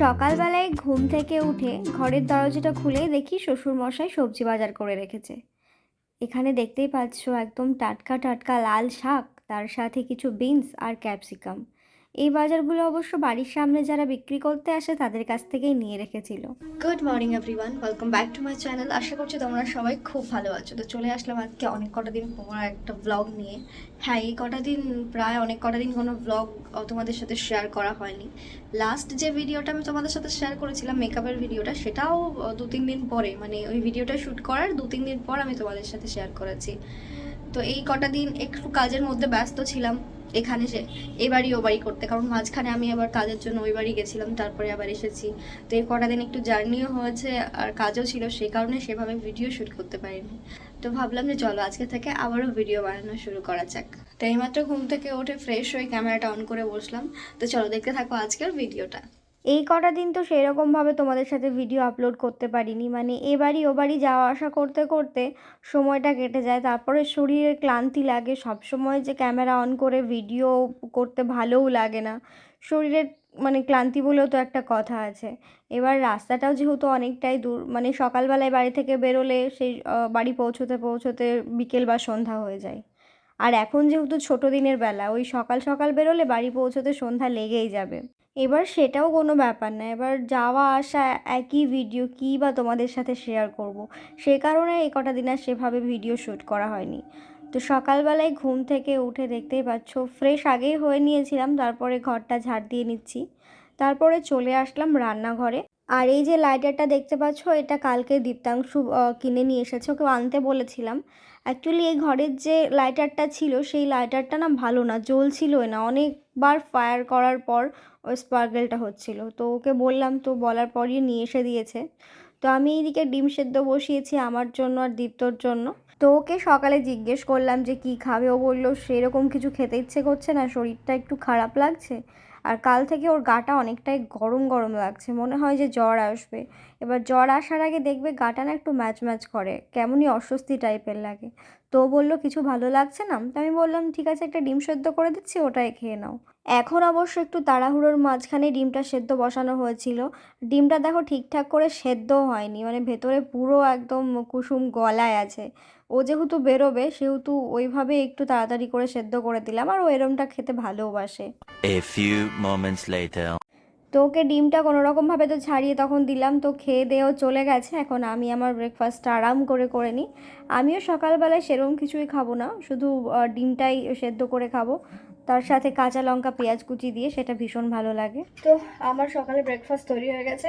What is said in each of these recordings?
সকালবেলায় ঘুম থেকে উঠে ঘরের দরজাটা খুলে দেখি শ্বশুর মশাই সবজি বাজার করে রেখেছে। এখানে দেখতেই পাচ্ছ একদম টাটকা টাটকা লাল শাক, তার সাথে কিছু বিনস আর ক্যাপসিকাম। এই বাজারগুলো অবশ্য বাড়ির সামনে যারা বিক্রি করতে আসে তাদের কাছ থেকেই নিয়ে রেখেছিল। Good morning everyone welcome back to my channel আশা করছি তোমরা সবাই খুব ভালো আছো। তো চলে আসলাম আজকে অনেক কটা দিন পর একটা ব্লগ নিয়ে। হ্যাঁ এই কটা দিন প্রায় অনেক কটা দিন কোনো ব্লগ তোমাদের সাথে শেয়ার করা হয়নি। লাস্ট যে ভিডিওটা আমি তোমাদের সাথে শেয়ার করেছিলাম মেকআপের ভিডিওটা সেটাও দু তিন দিন পরে মানে ওই ভিডিওটা শ্যুট করার দু তিন দিন পর আমি তোমাদের সাথে শেয়ার করেছি। তো এই কটা দিন একটু কাজের মধ্যে ব্যস্ত ছিলাম। এখানে সে, এ বাড়ি, ও বাড়ি করতে। কারণ মাঝখানে আমি আবার কাজের জন্য ওই বাড়ি গেছিলাম, তারপরে আবার এসেছি। তো এই কটা দিন একটু জার্নিও হয়েছে, আর কাজও ছিল সেই কারণে সেভাবে ভিডিও শ্যুট করতে পারিনি। তো ভাবলাম যে চলো আজকে থেকে আবারও ভিডিও বানানো শুরু করা যাক। তো এইমাত্র ঘুম থেকে উঠে ফ্রেশ হয়ে ক্যামেরাটা অন করে বসলাম। তো চলো দেখতে থাকো আজকের ভিডিওটা এই কটা দিন তো সেরকমভাবে তোমাদের সাথে ভিডিও আপলোড করতে পারিনি। মানে এ বাড়ি ও বাড়ি যাওয়া আসা করতে করতে সময়টা কেটে যায়। তারপরে শরীরে ক্লান্তি লাগে সব সময় যে ক্যামেরা অন করে ভিডিও করতে ভালোও লাগে না। শরীরের মানে ক্লান্তি বলেও তো একটা কথা আছে। এবার রাস্তাটাও যেহেতু অনেকটাই দূর মানে সকালবেলায় বাড়ি থেকে বেরোলে সেই বাড়ি পৌঁছোতে পৌঁছোতে বিকেল বা সন্ধ্যা হয়ে যায়। আর এখন যেহেতু ছোটো দিনের বেলা, ওই সকাল সকাল বেরোলে বাড়ি পৌঁছোতে সন্ধ্যা লেগেই যাবে। এবার সেটাও কোনো ব্যাপার না। এবার যাওয়া আসা একই ভিডিও কী বা তোমাদের সাথে শেয়ার করব। সে কারণে এই কটা দিন আর সেভাবে ভিডিও শ্যুট করা হয়নি। তো সকালবেলায় ঘুম থেকে উঠে দেখতেই পাচ্ছ ফ্রেশ আগেই হয়ে নিয়েছিলাম, তারপরে ঘরটা ঝাড় দিয়ে নিচ্ছি। তারপরে চলে আসলাম রান্নাঘরে। আর এই যে লাইটারটা দেখতে পাচ্ছ, এটা কালকে দীপ্তাংশু কিনে নিয়ে এসেছে। ওকে আনতে বলেছিলাম। অ্যাকচুয়ালি এই ঘরের যে লাইটারটা ছিল, সেই লাইটারটা না ভালো না, জ্বলছিলই না। অনেকবার ফায়ার করার পর ওই স্পার্কেলটা হচ্ছিল। তো ওকে বললাম, তো বলার পরই নিয়ে এসে দিয়েছে। তো আমি এইদিকে ডিম সেদ্ধ বসিয়েছি আমার জন্য আর দীপ্তর জন্য। তো ওকে সকালে জিজ্ঞেস করলাম যে, কি খাবে? ও বলল, সেরকম কিছু খেতে ইচ্ছে করছে না, শরীরটা একটু খারাপ লাগছে। আর কাল থেকে ওর গাটা অনেকটাই গরম গরম লাগছে। মনে হয় যে জ্বর আসবে। এবার জ্বর আসার আগে দেখবে গাটা না একটু ম্যাচ ম্যাচ করে, কেমনই অস্বস্তি টাইপের লাগে। তো বলল, কিছু ভালো লাগছে না? তো আমি বললাম, ঠিক আছে, একটা ডিম সেদ্ধ করে দিচ্ছি, ওটাই খেয়ে নাও। এখন অবশ্য একটু তাড়াহুড়োর মাঝখানে ডিমটা সেদ্ধ বসানো হয়েছিল। ডিমটা দেখো ঠিকঠাক করে সেদ্ধ হয়নি মানে ভেতরে পুরো একদম কুসুম গলায় আছে। ও যেহেতু বেরোবে সেহেতু ওইভাবে একটু তাড়াতাড়ি করে সেদ্ধ করে দিলাম আর ও এরমটা খেতে ভালোবাসে। A few moments later. তো ওকে ডিমটা কোনো রকমভাবে তো ছাড়িয়ে তখন দিলাম তো খেয়ে দেয়েও চলে গেছে। এখন আমি আমার ব্রেকফাস্টটা আরাম করে করে নিই। আমিও সকালবেলায় সেরকম কিছুই খাব না শুধু ডিমটাই সেদ্ধ করে খাব। তার সাথে কাঁচা লঙ্কা পেঁয়াজ কুচি দিয়ে সেটা ভীষণ ভালো লাগে। তো আমার সকালে ব্রেকফাস্ট তৈরি হয়ে গেছে।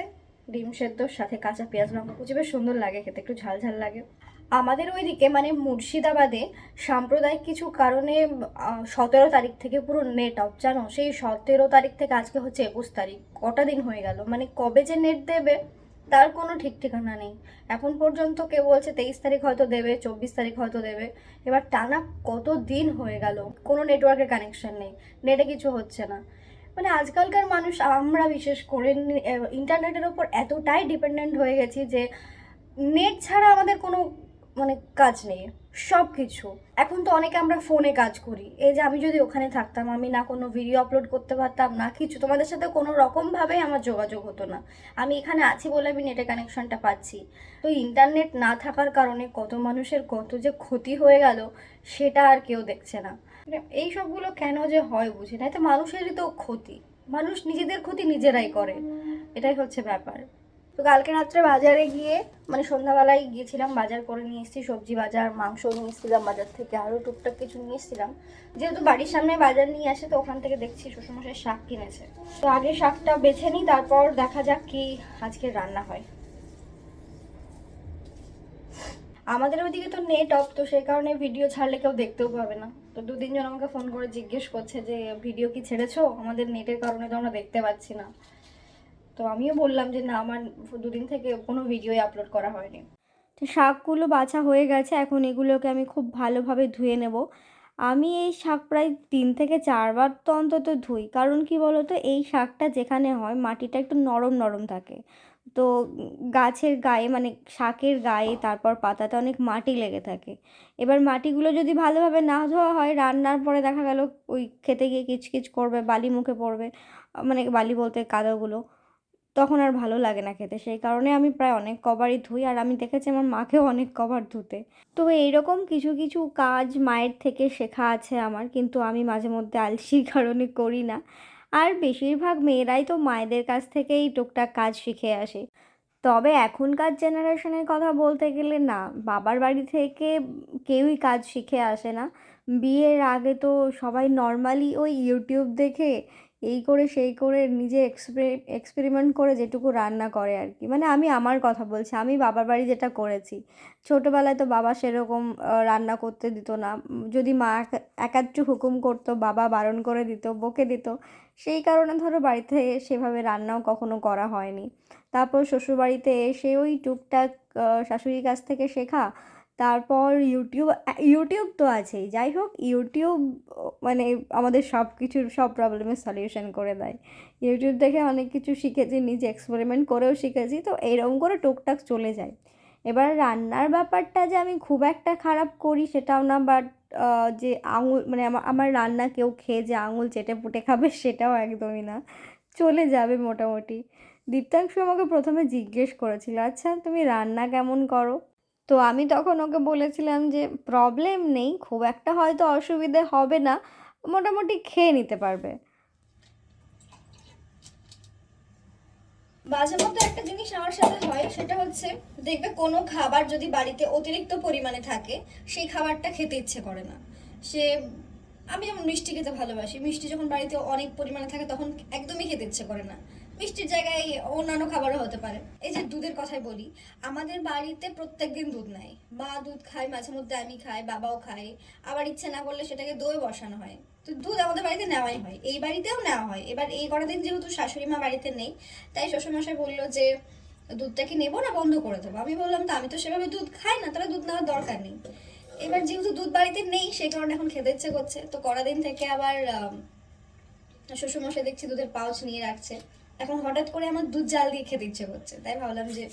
ডিম সেদ্ধর সাথে কাঁচা পেঁয়াজ লঙ্কা কুচি বেশ সুন্দর লাগে খেতে একটু ঝাল ঝাল লাগে। আমাদের ওইদিকে মানে মুর্শিদাবাদে সাম্প্রদায়িক কিছু কারণে সতেরো তারিখ থেকে পুরো নেট অফ জানো? সেই সতেরো তারিখ থেকে আজকে হচ্ছে একুশ তারিখ, কটা দিন হয়ে গেল? মানে কবে যে নেট দেবে, তার কোনো ঠিক ঠিকানা নেই। এখন পর্যন্ত কেউ বলছে তেইশ তারিখ হয়তো দেবে, চব্বিশ তারিখ হয়তো দেবে। এবার টানা কত দিন হয়ে গেল? কোনো নেটওয়ার্কের কানেকশন নেই। নেটে কিছু হচ্ছে না। মানে আজকালকার মানুষ, আমরা বিশেষ করে, ইন্টারনেটের ওপর এতটাই ডিপেন্ডেন্ট হয়ে গেছি যে নেট ছাড়া আমাদের কোনো মানে কাজ নেই সব কিছু এখন তো অনেকে আমরা ফোনে কাজ করি। এই যে আমি যদি ওখানে থাকতাম, আমি না কোনো ভিডিও আপলোড করতে পারতাম, না কিছু, তোমাদের সাথে কোনো রকমভাবেই আমার যোগাযোগ হতো না। আমি এখানে আছি বলে আমি নেটে কানেকশনটা পাচ্ছি। তো ইন্টারনেট না থাকার কারণে কত মানুষের কত যে ক্ষতি হয়ে গেল, সেটা আর কেউ দেখছে না। মানে এই সবগুলো কেন যে হয় বুঝি না? এতে মানুষেরই তো ক্ষতি। মানুষ নিজেদের ক্ষতি নিজেরাই করে। এটাই হচ্ছে ব্যাপার। তো কালকে রাত্রে বাজারে গিয়ে মানে সন্ধ্যাবেলায় গিয়েছিলাম, বাজার করে নিয়ে এসেছি, সবজি বাজার, মাংস নিয়ে এসেছিলাম বাজার থেকে আরও টুকটাক কিছু নিয়ে এসেছিলাম। যেহেতু বাড়ির সামনে বাজার নিয়ে আসে, তো ওখান থেকে দেখছি শ্বশুরমশাই শাক কিনেছে। তো আগে শাকটা বেছে নিই, তারপর দেখা যাক কি আজকে রান্না হয়। আমাদের ওইদিকে তো নেট অফ, তো সেই কারণে ভিডিও ছাড়লে কেউ দেখতেও পাবে না। তো দু তিনজন আমাকে ফোন করে জিজ্ঞেস করছে যে, ভিডিও কি ছেড়েছো? আমাদের নেটের কারণে তো আমরা দেখতে পাচ্ছি না। তো আমিও বললাম যে না, আমার দুদিন থেকে কোনো ভিডিওই আপলোড করা হয়নি। তো শাকগুলো বাছা হয়ে গেছে, এখন এগুলোকে আমি খুব ভালোভাবে ধুয়ে নেব। আমি এই শাক প্রায় তিন থেকে চারবার তো অন্তত ধুই, কারণ কি বলো তো এই শাকটা যেখানে হয়, মাটিটা একটু নরম নরম থাকে। তো গাছের গায়ে মানে শাকের গায়ে, তারপর পাতাতে অনেক মাটি লেগে থাকে। এবার মাটিগুলো যদি ভালোভাবে না ধোয়া হয়, রান্নার পরে দেখা গেল ওই খেতে গিয়ে কিচকিচ করবে, বালি মুখে পড়বে মানে বালি বলতে কাদাগুলো। তখন আর ভালো লাগে না খেতে। সেই কারণে আমি প্রায় অনেক কবারই ধুই আর আমি দেখেছি আমার মাকেও অনেক কবার ধুতে। তো এইরকম কিছু কিছু কাজ মায়ের থেকে শেখা আছে আমার, কিন্তু আমি মাঝে মধ্যে আলসির কারণে করি না। আর বেশিরভাগ মেয়েরাই তো মায়েদের কাছ থেকেই টুকটাক কাজ শিখে আসে। তবে এখনকার জেনারেশনের কথা বলতে গেলে না, বাবার বাড়ি থেকে কেউই কাজ শিখে আসে না। বিয়ের আগে তো সবাই নর্মালি ওই ইউটিউব দেখে এই করে সেই করে নিজে এক্সপে, এক্সপেরিমেন্ট করে যেটুকু রান্না করে আর কি মানে আমি আমার কথা বলছি, আমি বাবার বাড়ি যেটা করেছি। ছোটোবেলায় তো বাবা সেরকম রান্না করতে দিত না। যদি মা এক- একাধটু হুকুম করতো, বাবা বারণ করে দিত, বকে দিত, সেই কারণে ধরো বাড়িতে সেভাবে রান্নাও কখনো করা হয়নি। তারপর শ্বশুরবাড়িতে এসে ওই টুকটাক শাশুড়ির কাছ থেকে শেখা তারপর ইউটিউব ইউটিউব তো আছেই। যাই হোক ইউটিউব মানে আমাদের সব কিছুর সব প্রবলেমের সলিউশন করে দেয়। ইউটিউব দেখে অনেক কিছু শিখেছি, নিজে এক্সপেরিমেন্ট করেও শিখেছি, তো এরকম করে টুকটাক চলে যায়। এবার রান্নার ব্যাপারটা যে আমি খুব একটা খারাপ করি সেটাও না বাট যে আঙুল মানে আমার আমার রান্না কেউ খেয়ে যে আঙুল চেটে পুটে খাবে সেটাও একদমই না। চলে যাবে মোটামুটি। দীপ্তাংশু আমাকে প্রথমে জিজ্ঞেস করেছিল আচ্ছা তুমি রান্না কেমন করো? তো আমি তখন ওকে বলেছিলাম যে প্রবলেম নেই, খুব একটা হয়তো অসুবিধে হবে না, মোটামুটি খেয়ে নিতে পারবে। মাঝে মধ্যে একটা জিনিস আমার সাথে হয়, সেটা হচ্ছে দেখবে কোনো খাবার যদি বাড়িতে অতিরিক্ত পরিমাণে থাকে, সেই খাবারটা খেতে ইচ্ছে করে না। সে, আমি যেমন মিষ্টি খেতে ভালোবাসি, মিষ্টি যখন বাড়িতে অনেক পরিমাণে থাকে, তখন একদমই খেতে ইচ্ছে করে না। মিষ্টির জায়গায় অন্যান্য খাবারও হতে পারে। এই যে দুধের কথাই বলি, আমাদের বাড়িতে প্রত্যেক দিন দুধ নেয়। মা দুধ খায়, মাঝে মধ্যে আমি খাই, বাবাও খায়। আবার ইচ্ছে না করলে সেটাকে দই বসানো হয়। তো দুধ আমাদের বাড়িতে নেওয়াই হয়। এই বাড়িতেও নেওয়া হয়। এবার এই কটা দিন যেহেতু শাশুড়ি মা বাড়িতে নেই, তাই শ্বশুরমশাই বলল যে, দুধটা কি নেব না বন্ধ করে দেবো? আমি বললাম, তো আমি তো সেভাবে দুধ খাই না, তাহলে দুধ নেওয়ার দরকার নেই। এবার যেহেতু দুধ বাড়িতে নেই, সেই কারণে এখন খেতে ইচ্ছে করছে। তো কটা দিন থেকে আবার শ্বশুরমশাই দেখছি দুধের পাউচ নিয়ে রাখছে। এখন হঠাৎ করে আমার দুধ জাল দিয়ে খেতে ইচ্ছে করছে। তাই ভাবলাম যে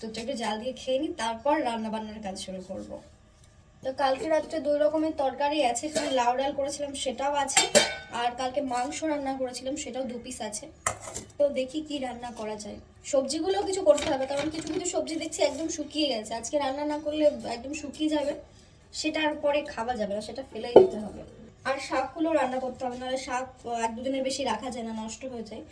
দুধটা একটু জাল দিয়ে খেয়ে নিই তারপর রান্না বান্নার কাজ শুরু করব। তো কালকে রাত্রে দুই রকমের তরকারি আছে, এখানে লাউ ডাল করেছিলাম সেটাও আছে, আর কালকে মাংস রান্না করেছিলাম সেটাও দু পিস আছে। তো দেখি কি রান্না করা যায়। সবজিগুলোও কিছু করতে হবে, কারণ কিছু কিছু সবজি দেখছি একদম শুকিয়ে গেছে। আজকে রান্না না করলে একদম শুকিয়ে যাবে, সেটা আর পরে খাওয়া যাবে না, সেটা ফেলেই দিতে হবে। আর শাকগুলো রান্না করতে হবে, নাহলে শাক এক দুদিনের বেশি রাখা যায় না, নষ্ট হয়ে যায়।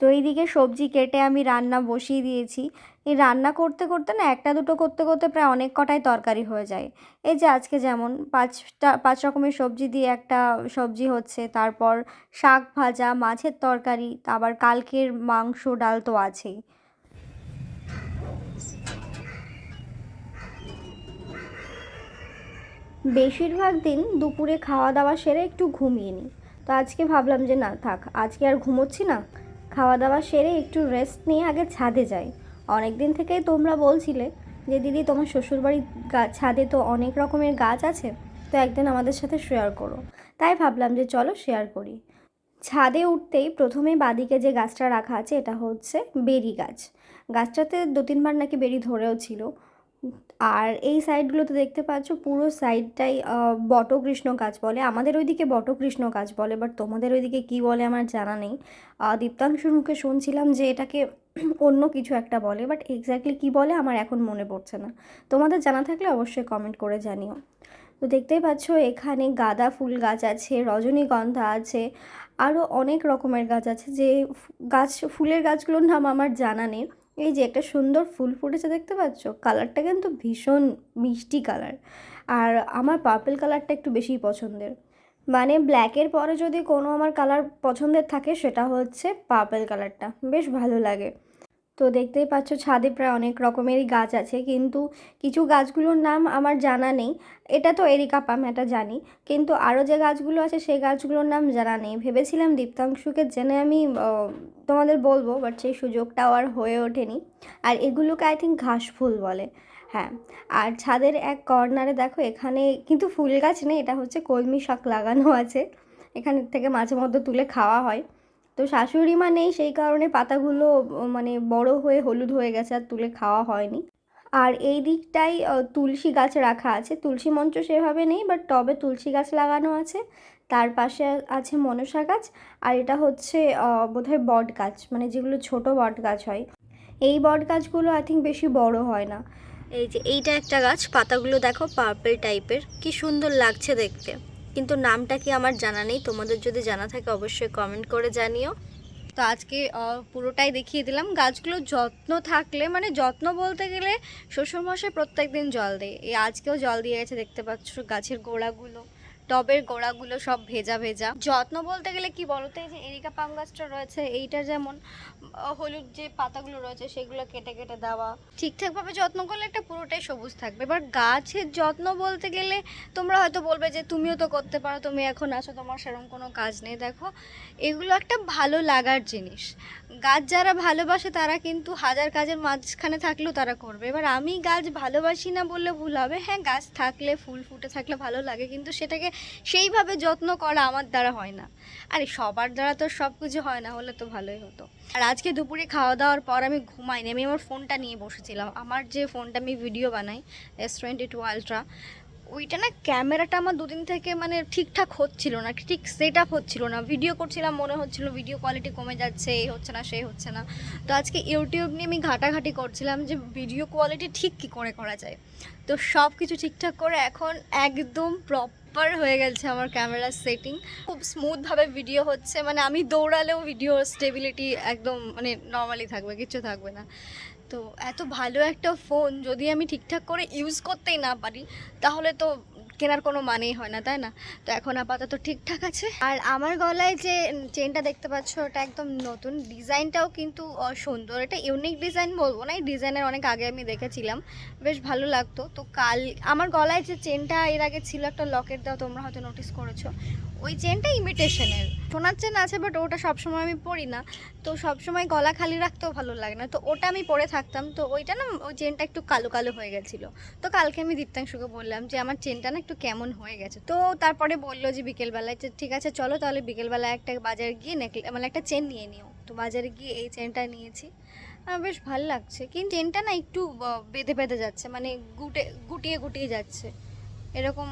তো এইদিকে সবজি কেটে আমি রান্না বসিয়ে দিয়েছি। এই রান্না করতে করতে না একটা দুটো করতে করতে প্রায় অনেক কটাই তরকারি হয়ে যায়। এই যে আজকে যেমন পাঁচটা, পাঁচ রকমের সবজি দিয়ে একটা সবজি হচ্ছে, তারপর শাক ভাজা, মাছের তরকারি আবার কালকের মাংস, ডাল তো আছেই। বেশিরভাগ দিন দুপুরে খাওয়া দাওয়া সেরে একটু ঘুমিয়ে নিই। তো আজকে ভাবলাম যে না থাক, আজকে আর ঘুমোচ্ছি না। খাওয়া দাওয়া সেরে একটু রেস্ট নিয়ে আগে ছাদে যাই। অনেক দিন থেকেই তোমরা বলছিলে যে, দিদি, তোমার শ্বশুরবাড়ির ছাদে তো অনেক রকমের গাছ আছে, তো একদিন আমাদের সাথে শেয়ার করো। তাই ভাবলাম যে, চলো শেয়ার করি। ছাদে উঠতেই প্রথমে বাদিকে যে গাছটা রাখা আছে, এটা হচ্ছে বেরি গাছ। গাছটাতে দু তিনবার নাকি বেরি ধরেও ছিল। আর এই সাইডগুলোতে দেখতে পাচ্ছ পুরো সাইডটাই বটকৃষ্ণ গাছ বলে। আমাদের ওইদিকে বটকৃষ্ণ গাছ বলে বাট তোমাদের ওইদিকে কী বলে আমার জানা নেই। দীপ্তাংশুর মুখে শুনছিলাম যে এটাকে অন্য কিছু একটা বলে বাট এক্স্যাক্টলি কী বলে আমার এখন মনে পড়ছে না। তোমাদের জানা থাকলে অবশ্যই কমেন্ট করে জানিও। তো দেখতেই পাচ্ছ এখানে গাঁদা ফুল গাছ আছে, রজনীগন্ধা আছে আরও অনেক রকমের গাছ আছে যে গাছ, ফুলের গাছগুলোর নাম আমার জানা নেই। এই যে একটা সুন্দর ফুল ফুটেছে দেখতে পাচ্ছ? কালারটা কিন্তু ভীষণ মিষ্টি কালার। আর আমার পার্পেল কালারটা একটু বেশি পছন্দের। মানে ব্ল্যাকের পরে যদি কোনো আমার কালার পছন্দের থাকে, সেটা হচ্ছে পার্পেল কালারটা। বেশ ভালো লাগে। তো দেখতেই পাচ্ছ ছাদে প্রায় অনেক রকমেরই গাছ আছে, কিন্তু কিছু গাছগুলোর নাম আমার জানা নেই। এটা তো এরিকা পাম এটা জানি। কিন্তু আরও যে গাছগুলো আছে, সেই গাছগুলোর নাম জানা নেই। ভেবেছিলাম দীপ্তাংশুকে জেনে আমি তোমাদের বলব, বাট সেই সুযোগটাও আর হয়ে ওঠেনি। আর এগুলোকে আই থিঙ্ক ঘাস ফুল বলে। হ্যাঁ আর ছাদের এক কর্নারে দেখো, এখানে কিন্তু ফুল গাছ নেই, এটা হচ্ছে কলমি শাক লাগানো আছে। এখান থেকে মাঝে মধ্যে তুলে খাওয়া হয়। তো শাশুড়ি মা নেই সেই কারণে পাতাগুলো মানে বড় হয়ে হলুদ হয়ে গেছে আর তুলে খাওয়া হয়নি। আর এই দিকটাই তুলসী গাছ রাখা আছে। তুলসী মঞ্চ সেভাবে নেই বাট টবে তুলসী গাছ লাগানো আছে। তার পাশে আছে মনসা গাছ, আর এটা হচ্ছে বোধহয় বট গাছ মানে যেগুলো ছোট বট গাছ হয়। এই বট গাছগুলো আই থিঙ্ক বেশি বড় হয় না। এই যে এইটা একটা গাছ, পাতাগুলো দেখো পার্পেল টাইপের কি সুন্দর লাগছে দেখতে। কিন্তু নামটা কি আমার জানা নেই? তোমাদের যদি জানা থাকে অবশ্যই কমেন্ট করে জানিও। তো আজকে পুরোটাই দেখিয়ে দিলাম। গাছগুলো যত্ন থাকলে মানে যত্ন বলতে গেলে শ্বশুরমশাই প্রত্যেক দিন জল দেয়। এই আজকেও জল দিয়ে গেছে, দেখতে পাচ্ছ গাছের গোড়াগুলো। টবের গোড়াগুলো সব ভেজা ভেজা। যত্ন বলতে গেলে কি বলতো, এই যে এরিকা পাম গাছটা রয়েছে, এইটা যেমন হলুদ যে পাতাগুলো রয়েছে সেগুলো কেটে কেটে দেওয়া। ঠিকঠাকভাবে যত্ন করলে একটা পুরোটাই সবুজ থাকবে। এবার গাছের যত্ন বলতে গেলে তোমরা হয়তো বলবে যে তুমিও তো করতে পারো, তুমি এখন আছো, তোমার সেরকম কোনো কাজ নেই। দেখো, এগুলো একটা ভালো লাগার জিনিস। গাছ যারা ভালোবাসে তারা কিন্তু হাজার কাজের মাঝখানে থাকলেও তারা করবে। এবার আমি গাছ ভালোবাসি না বললে ভুল হবে। হ্যাঁ গাছ থাকলে, ফুল ফুটে থাকলে ভালো লাগে, কিন্তু সেটাকে সেইভাবে যত্ন করা আমার দ্বারা হয় না। আরে সবার দ্বারা তো সব কিছু হয় না, হলে তো ভালোই হতো। আর আজকে দুপুরে খাওয়া দাওয়ার পর আমি ঘুমাইনি, আমি আমার ফোনটা নিয়ে বসেছিলাম। আমার যে ফোনটা আমি ভিডিও বানাই এস টোয়েন্টি টু আলট্রা ওইটা না ক্যামেরাটা আমার দুদিন থেকে মানে ঠিকঠাক হচ্ছিল না, ঠিক সেট আপ হচ্ছিল না। ভিডিও করছিলাম, মনে হচ্ছিল ভিডিও কোয়ালিটি কমে যাচ্ছে, এই হচ্ছে না, সেই হচ্ছে না। তো আজকে ইউটিউব নিয়ে আমি ঘাটাঘাটি করছিলাম যে ভিডিও কোয়ালিটি ঠিক কী করে করা যায়। তো সব কিছু ঠিকঠাক করে এখন একদম প্রপার হয়ে গেছে আমার ক্যামেরার সেটিং খুব স্মুথভাবে ভিডিও হচ্ছে মানে আমি দৌড়ালেও ভিডিও স্টেবিলিটি একদম মানে নর্মালি থাকবে কিচ্ছু থাকবে না। তো এত ভালো একটা ফোন যদি আমি ঠিকঠাক করে ইউজ করতেই না পারি, তাহলে তো কেনার কোনো মানেই হয় না, তাই না? তো এখন আপাতত ঠিকঠাক আছে। আর আমার গলায় যে চেনটা দেখতে পাচ্ছ, ওটা একদম নতুন। ডিজাইনটাও কিন্তু সুন্দর। এটা ইউনিক ডিজাইন বলব না, এই ডিজাইনের অনেক আগে আমি দেখেছিলাম। বেশ ভালো লাগতো। তো কাল, আমার গলায় যে চেনটা এর আগে ছিল একটা লকেট দেওয়া, তোমরা হয়তো নোটিস করেছ। ওই চেনটা ইমিটেশনের সোনার চেন আছে বাট ওটা সবসময় আমি পরি না। তো সবসময় গলা খালি রাখতেও ভালো লাগে না। তো ওটা আমি পরে থাকতাম। তো ওইটা না, ওই চেনটা একটু কালো কালো হয়ে গেছিল। তো কালকে আমি দীপ্তাংশুকে বললাম যে, আমার চেনটা না একটু কেমন হয়ে গেছে? তো তারপরে বলল যে, বিকেলবেলায় যে, ঠিক আছে, চলো তাহলে বিকেলবেলায় একটা বাজারে গিয়ে নেকলে মানে একটা চেন নিয়ে নিও। তো বাজারে গিয়ে এই চেনটা নিয়েছি। বেশ ভালো লাগছে। কিন্তু চেনটা না একটু বেঁধে বেঁধে যাচ্ছে। মানে গুটে, গুটিয়ে গুটিয়ে যাচ্ছে। এরকম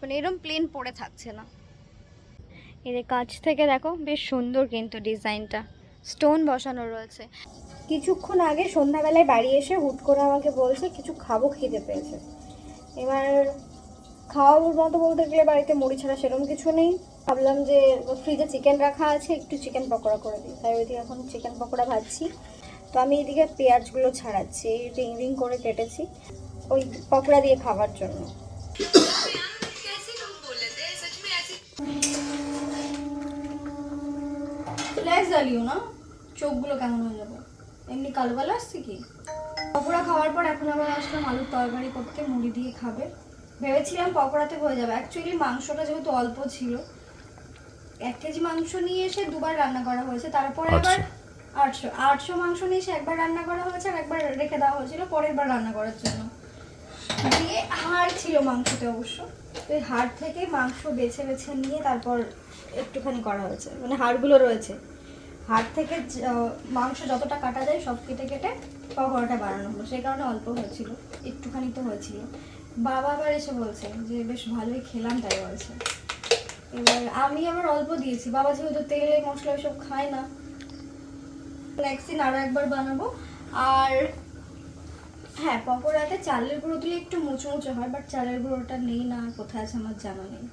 মানে এরকম প্লেন পড়ে থাকছে না। এদের কাছ থেকে দেখো, বেশ সুন্দর কিন্তু ডিজাইনটা। স্টোন বসানো রয়েছে। কিছুক্ষণ আগে সন্ধ্যাবেলায় বাড়ি এসে হুট করে আমাকে বলছে, কিছু খাব খেতে পেয়েছে। এবার খাওয়ার মতো বলতে গেলে বাড়িতে মুড়ি ছাড়া সেরকম কিছু নেই। ভাবলাম যে ফ্রিজে চিকেন রাখা আছে, একটু চিকেন পকোড়া করে দিই। তাই ওইদিকে এখন চিকেন পকোড়া ভাজছি। তো আমি এদিকে পেঁয়াজগুলো ছাড়াচ্ছি রিং রিং করে কেটেছি। ওই পকোড়া দিয়ে খাবার জন্য। জ্বালিও না চোখগুলো কেমন হয়ে যাবে? এমনি কালো কালো আসছে কি? পকোড়া খাওয়ার পর এখন আবার আসলাম আলুর তরকারি করতে মুড়ি দিয়ে খাবে। ভেবেছিলাম পকোড়াতে হয়ে যাবে। অ্যাকচুয়ালি মাংসটা যেহেতু অল্প ছিল এক কেজি মাংস নিয়ে এসে দুবার রান্না করা হয়েছে। তারপরে এবার আটশো আটশো মাংস নিয়ে এসে একবার রান্না করা হয়েছে আর একবার রেখে দেওয়া হয়েছিল পরের বার রান্না করার জন্য। দিয়ে হাড় ছিল মাংসতে অবশ্য। তো এই হাড় থেকে মাংস বেছে বেছে নিয়ে তারপর একটুখানি করা হয়েছে। মানে হাড়গুলো রয়েছে। হাড় থেকে মাংস যতটা কাটা যায় সব কেটে কেটে পকোড়াটা বানানো হলো। সেই কারণে অল্প হয়েছিল, একটুখানি তো হয়েছিল। বাবা আবার এসে বলছে যে, বেশ ভালোই খেলাম, তাই বলছে। এবার আমি আবার অল্প দিয়েছি। বাবা যেহেতু তেলে, মশলা এসব খায় না নেক্সট আরও একবার বানাবো। আর হ্যাঁ পকোড়াতে চালের গুঁড়ো দিলে একটু মুচো মুচো হয় বাট চালের গুঁড়োটা নেই না, আর কোথায় আছে আমার জানা নেই।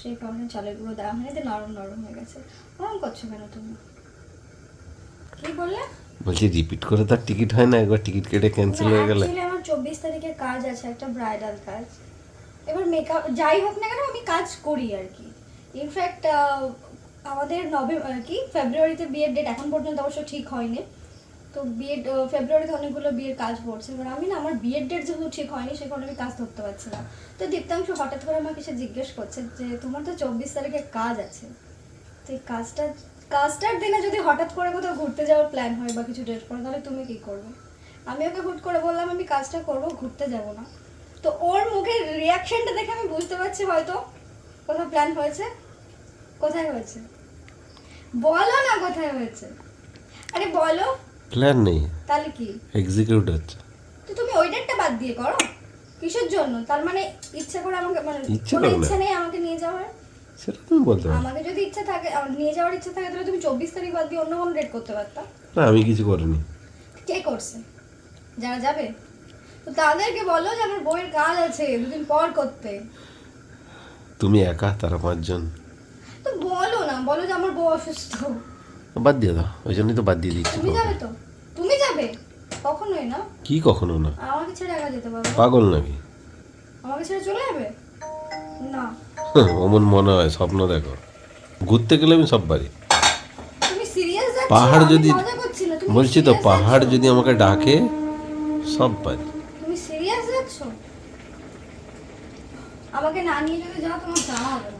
সেই কারণে চালের গুঁড়ো দেওয়া হয়নি নরম নরম হয়ে গেছে। ওরকম করছ কেন তুমি? বলছি রিপিট করে তার টিকিট হয় না একবার টিকিট কেটে ক্যান্সেল হয়ে গেলে। আমার চব্বিশ তারিখে কাজ আছে একটা ব্রাইডাল কাজ। এবার মেকআপ যাই হোক না কেন আমি কাজ করি আর কি। ইনফ্যাক্ট আমাদের নভেম্বর কি? ফেব্রুয়ারিতে বিয়ের ডেট এখন পর্যন্ত অবশ্য ঠিক হয়নি। তো বিয়ের ফেব্রুয়ারিতে অনেকগুলো বিয়ের কাজ পড়ছে। এবার আমি না আমার বিয়ের ডেট যেহেতু ঠিক হয়নি সে কারণে আমি কাজ ধরতে পারছি না। তো দীপ্তাংশ হঠাৎ করে আমাকে সে জিজ্ঞেস করছে যে তোমার তো চব্বিশ তারিখে কাজ আছে। তো এই কাজটা কাজটার দিনে যদি হঠাৎ করে কোথাও ঘুরতে যাওয়ার প্ল্যান হয় বা কিছু ডেট করে তাহলে তুমি কি করবে? আমি ওকে হুট করে বললাম আমি কাজটা করব ঘুরতে যাব না। তো ওর মুখের রিয়াকশনটা দেখে আমি বুঝতে পারছি হয়তো কোথাও প্ল্যান হয়েছে। কোথায় হয়েছে? বলো না কোথায় হয়েছে। আরে বলো। প্ল্যান নেই। তাহলে কি? এক্সিকিউট হচ্ছে। তো তুমি ওই ডেটটা বাদ দিয়ে করো। কিসের জন্য? তার মানে ইচ্ছা করে আমাকে মানে ইচ্ছে নেই আমাকে নিয়ে যাওয়ার? সেটা তুমি বলতে পারো। আমাকে যদি ইচ্ছা থাকে নিয়ে যাওয়ার ইচ্ছা থাকে তাহলে তুমি চব্বিশ তারিখ বাদ দিয়ে অন্য কোনো ডেট করতে পারতাম না আমি কিছু করিনি। কে করছে? যারা যাবে? তো তাদেরকে বলো যে আমার বইয়ের কাজ আছে দুদিন পর করতে। তুমি একা তারা পাঁচজন। তো বলো না বলো যে আমার বউ অসুস্থ। বাদ দিয়ে দাও ওই জন্যই তো বাদ দিয়ে দিচ্ছি তুমি যাবে তো? তুমি যাবে? কখনোই না? কি কখনো না? আমাকে ছেড়ে একা যেতে পারবে। পাগল নাকি? আমাকে ছেড়ে চলে যাবে? না। অমন মনে হয় স্বপ্ন দেখো। ঘুরতে গেলে আমি সব যাচ্ছ? পাহাড় যদি বলছি তো পাহাড় যদি আমাকে ডাকে সব পারি। আমাকে না নিয়ে যদি যাও তোমার যাওয়া হবে